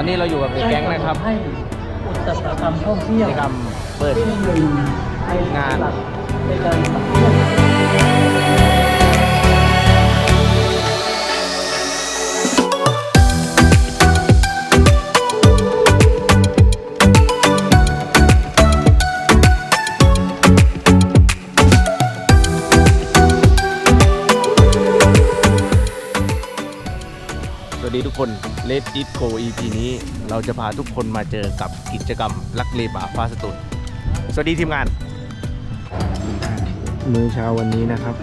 อนนี้เราอยู่กับเด็กแก๊งนะครับให้อุตสาหกรรมท่องเที่ยวกิจกรรมเปิดที่หนึ่งในงานในการ คนสวัสดีน Let It Go EP นี้ เราจะพาทุกคนมาเจอกับกิจกรรมลักเลป่าฟ้าสตุนสวัสดีทีมงาน มื้อเช้าวันนี้นะครับ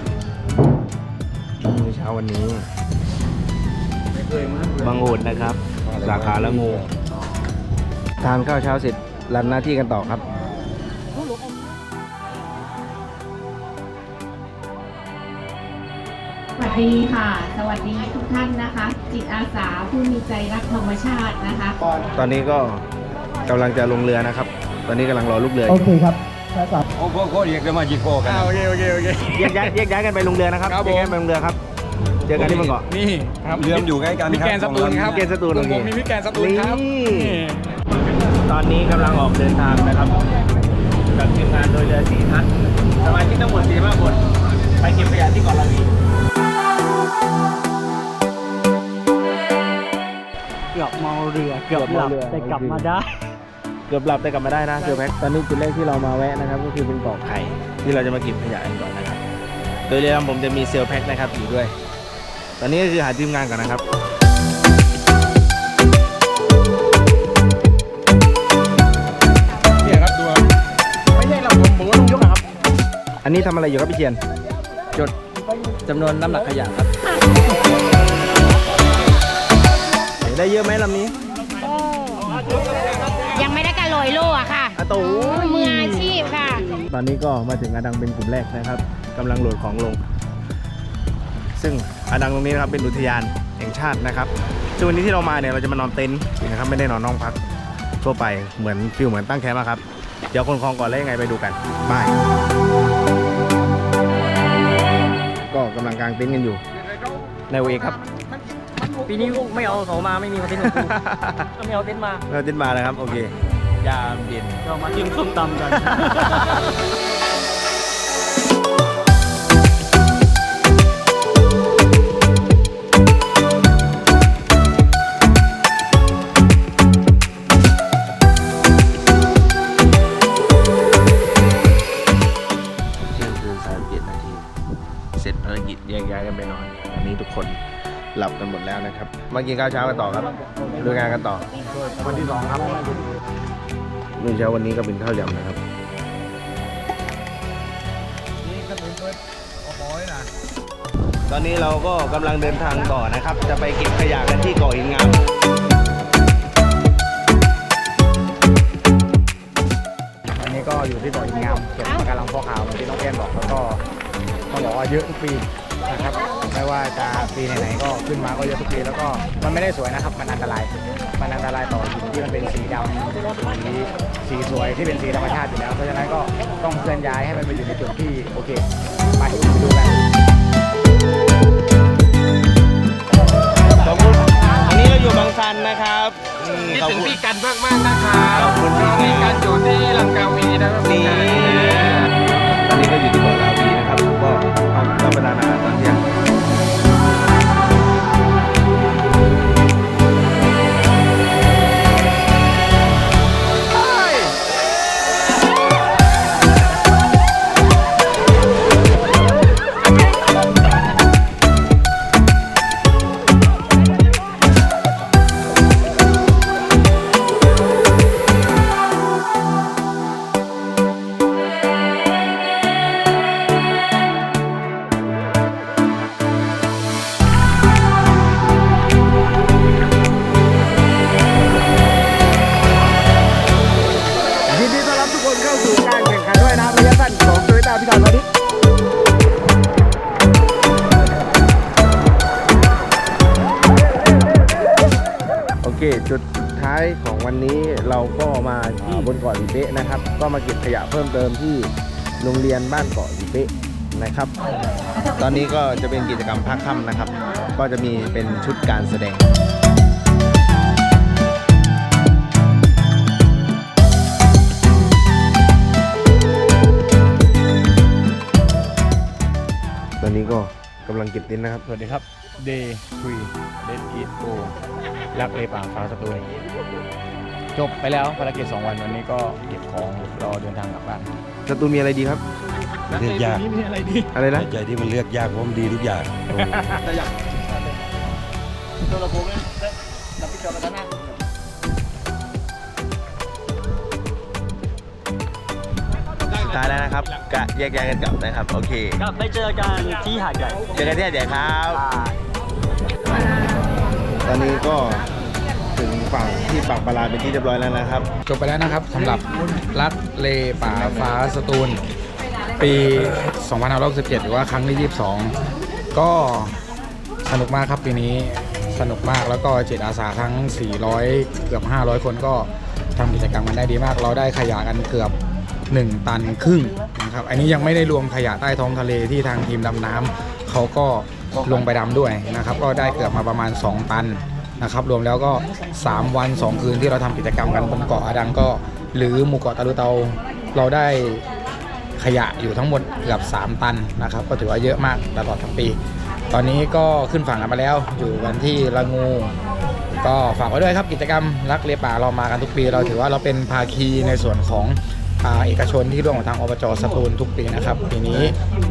มื้อเช้าวันนี้ บางโอนนะครับ สาขาละงู ทานข้าวเช้าเสร็จรันหน้าที่กันต่อครับ ดีค่ะ สวัสดีทุกท่านนะคะ จิตอาสาผู้มีใจรักธรรมชาตินะคะ ตอนนี้ก็กำลังจะลงเรือนะครับ ตอนนี้กำลังรอลูกเรืออโอยู่เคครับภาษาโอ้โหโคเรียกได้มาจีโก้กันโอเคโอเคโอเค แยกย้ายแยกย้ายกันไปลงเรือนะครับครับแยกย้ายไปลงเรือครับ เจอกันที่บางเกาะ นี่ครับเรือมอยู่ใกล้กันมีครับแกนสตูลครับเกณฑ์สตูลกลุ่มโอเค ผมมีพี่แกนสตูลครับนี่นี่ตอนนี้กำลังออกเดินทางนะครับกับทีมงานโดยเรือสีทัศน์สมาชิกทั้งหมดสี่ห้าคนไปเก็บขยะที่เกาะลาวี เกือบเมาเรือเกือบหลับแต่กลับมาได้ เกือบหลับแต่กลับมาได้นะเจอแพ็คตอนนี้จุดแรกที่เรามาแวะนะครับก็คือเป็นเกาะไข่ที่เราจะมาเก็บขยะกันก่อนนะครับ โดยเรือลำผมจะมีเซลล์แพ็คนะครับอยู่ด้วย ตอนนี้ก็คือหาทีมงานก่อนนะครับเนี่ยครับดูครับไม่ใช่เราผมผมว่าต้องยกอะครับ อันนี้ทำอะไรอยู่ครับพี่เชียนจด จำนวนน้ำหนักขยะครับ ได้เยอะไหมลำนี้ยังไม่ได้การโรยโล่อะค่ะอาตูมืออาชีพค่ะ ตอนนี้ก็มาถึงอาดังเป็นกลุ่มแรกนะครับกำลังโหลดของลง ซึ่งอาดังตรงนี้นะครับเป็นอุทยานแห่งชาตินะครับซึ่งวันนี้ที่เรามาเนี่ยเราจะมานอนเต็นท์นะครับไม่ได้นอนห้องพักทั่วไปเหมือนฟิลเหมือนตั้งแคมป์อะครับ เดี๋ยวคนคลองก่อนแล้วยังไงไปดูกันบาย ก็กำลังกางเต็นท์กันอยู่ในเวครับปีนี้ไม่เอาเขามาไม่มีคอนเทนต์ของกูไม่เอาเต็นท์มาเราเต็นท์มาแล้วครับ โอเค ยามเย็นเรามาจิ้มส้มตำกัน มดแล้วนะครับมากินข้าวเช้ากันต่อครับดูงานกันต่อ วันที่สองครับมื้อเช้าวันนี้ก็เป็นข้าวยำนะครับตอนนี้เราก็กำลังเดินทางต่อนะครับ จะไปเก็บขยะกันที่เกาะหินงามวันนี้ก็อยู่ที่เกาะอินงามเก็บปะการังฟอกขาวเหมือนที่น้องแก้มบอกแล้วก็ต้องบอกว่าเยอะทุกปี นะครับไม่ว่าจะปีไหนๆก็ขึ้นมาก็เยอะทุกปีแล้วก็มันไม่ได้สวยนะครับ มันอันตราย มันอันตรายต่อหินที่มันเป็นสีดำสีสีสวยที่เป็นสีธรรมชาติอยู่แล้ว เพราะฉะนั้นก็ต้องเคลื่อนย้ายให้มันไปอยู่ในจุดที่โอเค ไปดูกันขอบคุณอันนี้เราอยู่บางซันนะครับอืมขอบคุณพี่กันมากมากๆ จุดท้ายของวันนี้เราก็มาที่บนเกาะสีเป๊ะนะครับ ก็มาเก็บขยะเพิ่มเติมที่โรงเรียนบ้านเกาะสีเป๊ะนะครับ ตอนนี้ก็จะเป็นกิจกรรมภาคค่ำนะครับ ก็จะมีเป็นชุดการแสดงตอนนี้ก็กำลังเก็บเต็นนะครับ สวัสดีครับ Day 3 Dead Eat Go รักเลยป่าฟ้าสตูลจบไปแล้วภารกิจ 2 วันวันนี้ก็เก็บของรอเดินทางกลับบ้านสตูลมีอะไรดีครับ เลือกยากอะไรนะใจที่มันเลือกยากเพราะมันดีทุกอย่างสุดท้ายแล้วนะครับกะแยกย้ายกันกลับนะครับ โอเคครับไปเจอกันที่หาดใหญ่เจอกันที่หาดใหญ่ครับ ตอนนี้ก็ถึงฝั่งที่ปากปลาเป็นที่เรียบร้อยแล้วนะครับ จบไปแล้วนะครับสำหรับรักเลป่าฟ้าสตูล ปี2567หรือว่าครั้งที่ 22 ก็สนุกมากครับปีนี้สนุกมากแล้วก็จิตอาสาทั้ง 400 เกือบ 500 คนก็ทำกิจกรรมกันได้ดีมาก เราได้ขยะกันเกือบ 1 ตันครึ่งนะครับ อันนี้ยังไม่ได้รวมขยะใต้ท้องทะเลที่ทางทีมดำน้ำเขาก็ ลงไปดำด้วยนะครับ ก็ได้เกือบมาประมาณ 2 ตันนะครับ รวมแล้วก็ 3 วัน 2 คืนที่เราทำกิจกรรมกันบนเกาะอาดังก็ หรือหมู่เกาะตะลุเตาเราได้ขยะอยู่ทั้งหมดเกือบ 3 ตันนะครับ ก็ถือว่าเยอะมากตลอดทั้งปี ตอนนี้ก็ขึ้นฝั่งกันมาแล้ว อยู่กันที่ละงู ก็ฝากไว้ด้วยครับกิจกรรมรักเลียป่าเรามากันทุกปี เราถือว่าเราเป็นภาคีในส่วนของ เอกชนที่ร่วมกับทางอบจสตูลทุกปีนะครับปีนี้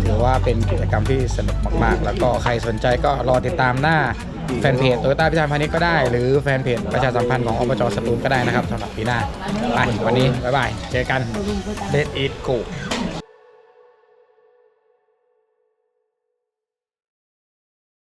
ถือว่าเป็นกิจกรรมที่สนุกมากๆ แล้วก็ใครสนใจก็รอติดตามหน้าแฟนเพจโตโยต้าพิจานพาณิชย์ก็ได้ หรือแฟนเพจประชาสัมพันธ์ของอบจสตูลก็ได้นะครับสำหรับปีหน้าไปวันนี้บ๊ายบายเจอกันเลดอิทกู